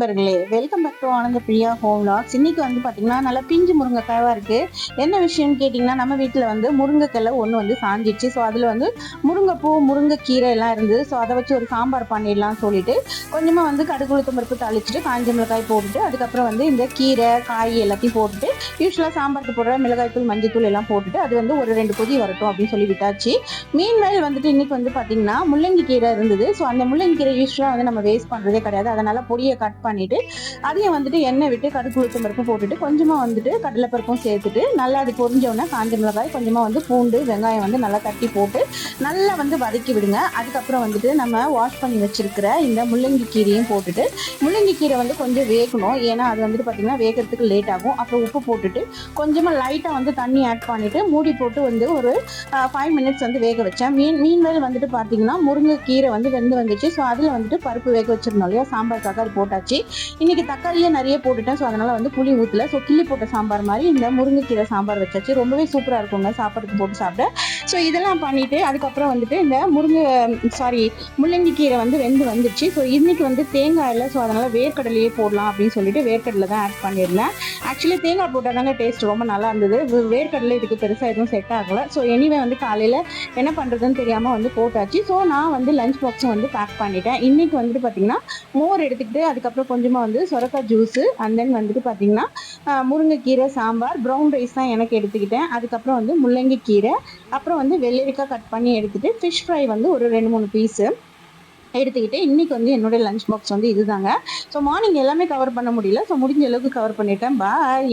நண்பர்களே welcome back to Ananda Priya home lakhs இன்னைக்கு வந்து பார்த்தீங்கன்னா நல்லா பிஞ்சு முருங்கைக்காயாக இருக்கு. என்ன விஷயம்னு கேட்டிங்கன்னா நம்ம வீட்டில் வந்து முருங்கைக்கிழை ஒன்று வந்து சாஞ்சிடுச்சு. ஸோ அதில் வந்து முருங்கைப்பூ முருங்கைக்கீரை எல்லாம் இருந்தது. ஸோ அதை வச்சு ஒரு சாம்பார் பண்ணிடலாம்னு சொல்லிட்டு கொஞ்சமாக வந்து கடுகு பருப்பு தாளிச்சிட்டு காஞ்ச மிளகாய் போட்டுட்டு அதுக்கப்புறம் வந்து இந்த கீரை காய் எல்லாத்தையும் போட்டுட்டு யூஸ்வலாக சாம்பாருக்கு போடுற மிளகாய் தூள் எல்லாம் போட்டுட்டு அது வந்து ஒரு ரெண்டு கொதி வரட்டும் அப்படின்னு சொல்லி விட்டாச்சு. மீன் மேல் வந்துட்டு இன்னைக்கு வந்து பார்த்தீங்கன்னா முள்ளங்கி கீரை இருந்தது. ஸோ அந்த முள்ளங்கி கீரை யூஸ்வலாக வந்து நம்ம வேஸ்ட் பண்ணுறதே கிடையாது. அதனால் பொடியை கட் பண்ணி பண்ணிட்டு அதையும் வந்துட்டு எண்ணெய் விட்டு கடுகு உளுத்தம் பருப்பு போட்டுட்டு கொஞ்சமாக வந்துட்டு கடலைப்பருப்பும் சேர்த்துட்டு நல்லா அது பொரிஞ்ச உடனே காஞ்ச மிளகாய் கொஞ்சமாக வந்து பூண்டு வெங்காயம் வந்து நல்லா தட்டி போட்டு நல்லா வந்து வதக்கி விடுங்க. அதுக்கப்புறம் வந்துட்டு நம்ம வாஷ் பண்ணி வச்சிருக்கிற இந்த முள்ளங்கி கீரையும் போட்டுட்டு முள்ளங்கி கீரை வந்து கொஞ்சம் வேகணும். ஏன்னா அது வந்துட்டு பார்த்தீங்கன்னா வேகிறதுக்கு லேட் ஆகும். அப்புறம் உப்பு போட்டுட்டு கொஞ்சமாக லைட்டாக வந்து தண்ணி ஆட் பண்ணிட்டு மூடி போட்டு வந்து ஒரு ஃபைவ் மினிட்ஸ் வந்து வேக வச்சேன். மீன் மீன் வந்துட்டு பார்த்தீங்கன்னா முருங்கை கீரை வந்து வெந்து வந்துச்சு. ஸோ அதில் வந்துட்டு பருப்பு வேக வச்சிருந்தோம் இல்லையா? சாம்பாருக்காக அது போட்டாச்சு. இன்னைக்கு தக்காளியே நிறைய போட்டுட்டேன். ஸோ அதனால வந்து புளி ஊற்றல ஸோ கிள்ளி போட்ட சாம்பார் மாதிரி இந்த முருங்கைக்கீரை சாம்பார் வச்சாச்சு. ரொம்பவே சூப்பராக இருக்குங்க. சாப்பாடுக்கு போட்டு சாப்பிட. ஸோ இதெல்லாம் பண்ணிவிட்டு அதுக்கப்புறம் வந்துட்டு இந்த முருங்கை சாரி முள்ளங்கி கீரை வந்து வெந்து வந்துச்சு. ஸோ இன்னைக்கு வந்து தேங்காய் இல்லை. ஸோ அதனால் வேர்க்கடலையே போடலாம் அப்படின்னு சொல்லிட்டு வேர்க்கடலை தான் ஆட் பண்ணியிருந்தேன். ஆக்சுவலி தேங்காய் போட்டால் தாங்க டேஸ்ட் ரொம்ப நல்லா இருந்தது. வேர்க்கடலை இதுக்கு பெருசாக எதுவும் செட் ஆகலை. ஸோ எனிவே வந்து காலையில் என்ன பண்ணுறதுன்னு தெரியாமல் வந்து போட்டாச்சு. ஸோ நான் வந்து லஞ்ச் பாக்ஸும் வந்து பேக் பண்ணிட்டேன். இன்னைக்கு வந்துட்டு பார்த்தீங்கன்னா மோர் எடுத்துக்கிட்டு அதுக்கப்புறம் கொஞ்சமாக வந்து சொரக்காய் ஜூஸு அண்ட் தென் வந்துட்டு பார்த்தீங்கன்னா முருங்கைக்கீரை சாம்பார் ப்ரௌன் ரைஸ் தான் எனக்கு எடுத்துக்கிட்டேன். அதுக்கப்புறம் வந்து முள்ளங்கி கீரை அப்புறம் வந்து வெள்ளரிக்காய் கட் பண்ணி எடுத்துகிட்டு ஃபிஷ் ஃப்ரை வந்து ஒரு ரெண்டு மூணு பீஸு எடுத்துக்கிட்டு இன்றைக்கி வந்து என்னுடைய லஞ்ச் பாக்ஸ் வந்து இதுதாங்க. ஸோ மார்னிங் எல்லாமே கவர் பண்ண முடியல. ஸோ முடிஞ்ச அளவுக்கு கவர் பண்ணிட்டேன். பாய்